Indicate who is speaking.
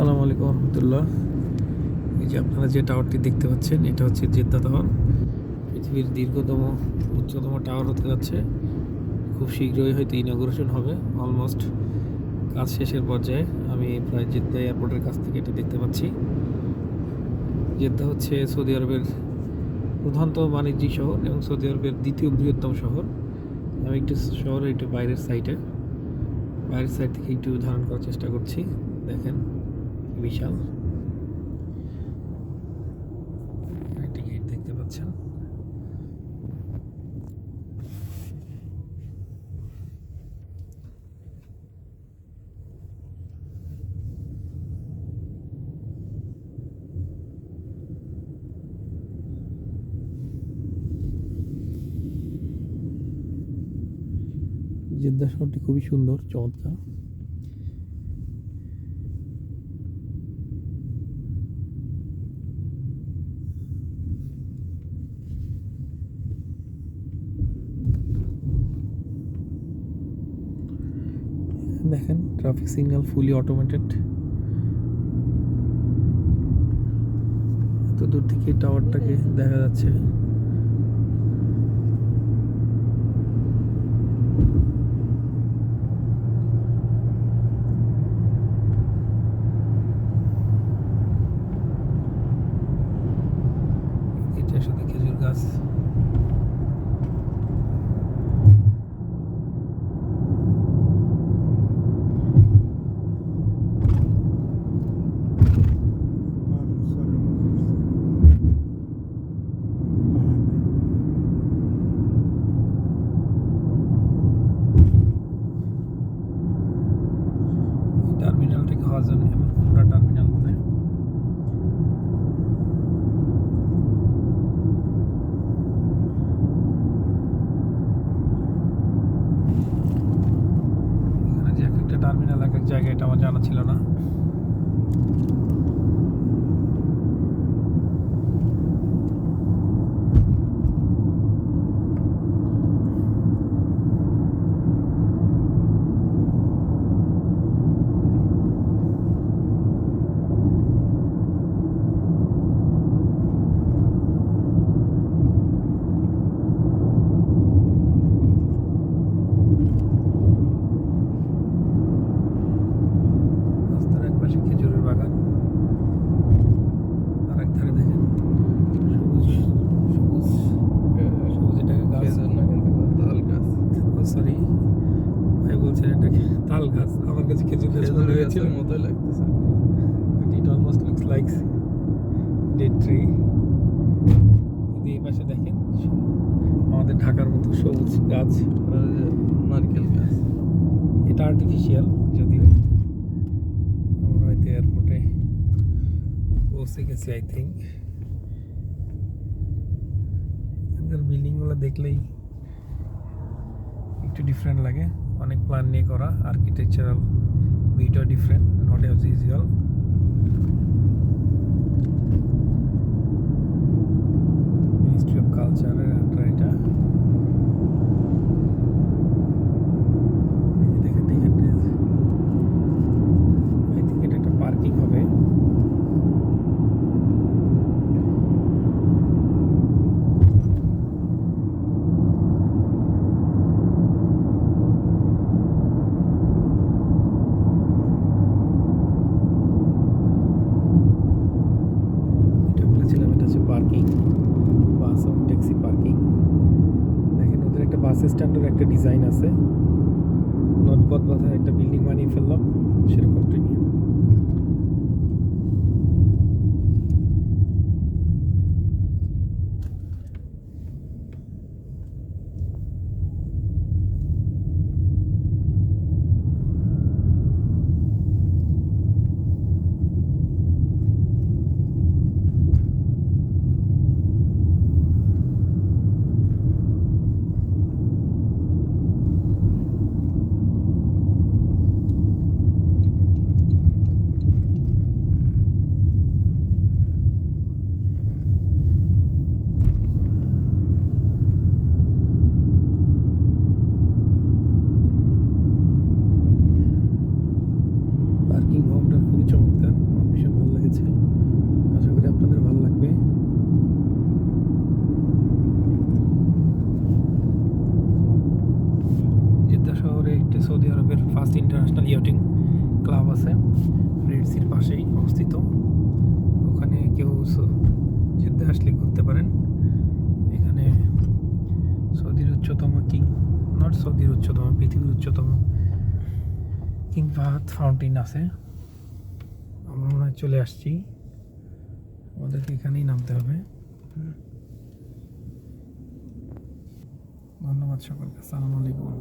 Speaker 1: আসসালামু আলাইকুম রহমতুল্লাহ। এই যে আপনারা যে টাওয়ারটি দেখতে পাচ্ছেন, এটা হচ্ছে জেদ্দা টাওয়ার। পৃথিবীর দীর্ঘতম, উচ্চতম টাওয়ার হতে যাচ্ছে। খুব শীঘ্রই হয়তো ইনগ্রেশন হবে অলমোস্ট কাজ শেষের পর্যায়ে আমি প্রায় জেদ্দা এয়ারপোর্টের কাছ থেকে এটা দেখতে পাচ্ছি। জেদ্দা হচ্ছে সৌদি আরবের প্রধানতম বাণিজ্যিক শহর এবং সৌদি আরবের দ্বিতীয় বৃহত্তম শহর। আমি একটু শহরের একটু বাইরের সাইডে বাইরের সাইড থেকে একটু ধারণ করার চেষ্টা করছি, দেখেন। বিশাল। একটি গেট দেখতে পাচ্ছেন। জেদ্দা শহরটি খুবই সুন্দর চমৎকার দেখেন ট্রাফিক সিগন্যাল ফুলি অটোমেটেড এত দূর থেকে টাওয়ারটাকে দেখা যাচ্ছে এটা শুধু খেজুর গাছ এই হাজান এবং কুমড়া টার্মিনাল বলে এখানে যে এক একটা টার্মিনাল এক এক জায়গায় এটা আমার জানা ছিল না রাস্তার এক পাশে খেজুরের বাগান আর এক ধারে দেখেন সবুজ সবুজ সবুজ এটাকে গাছ সরি ভাই বলছেন এটাকে তাল গাছ আমার কাছে খেজুর গাছ মনে হয়েছিল। but it almost looks like dead tree কিন্তু এই পাশে দেখেন আমাদের ঢাকার মতো সবুজ গাছ।
Speaker 2: নারকেল গাছ।
Speaker 1: এটা আর্টিফিশিয়াল যদিও। আমরা হয়তো এয়ারপোর্টে পৌঁছে গেছি আই থিঙ্ক এখানকার বিল্ডিংগুলো দেখলেই একটু ডিফারেন্ট লাগে। অনেক প্ল্যান নিয়ে করা architectural video different not as usual ministry of কালচারের আন্ডার এটা এই যে দেখেন দেখেন আই থিঙ্ক এটা একটা পার্কিং হবে এটা বলেছিলাম এটা হচ্ছে পার্কিং বাস এবং ট্যাক্সি পার্কিং দেখেন ওদের একটা ডিজাইন আছে। নটপথ বাঁধা একটা বিল্ডিং বানিয়ে ফেললাম সেরকম নিয়ে ফার্স্ট ইন্টারন্যাশনাল ইয়টিং ক্লাব আছে রেড সির পাশেই অবস্থিত। ওখানে কেউ স- আসলে ঘুরতে পারেন। এখানে সৌদির উচ্চতম কিং নট সৌদির উচ্চতম, পৃথিবীর উচ্চতম কিং ফাহাদ ফাউন্টেন আছে। আমরা মনে হয় চলে আসছি। আমাদেরকে এখানেই নামতে হবে। ধন্যবাদ সকলকে। আসসালামু আলাইকুম।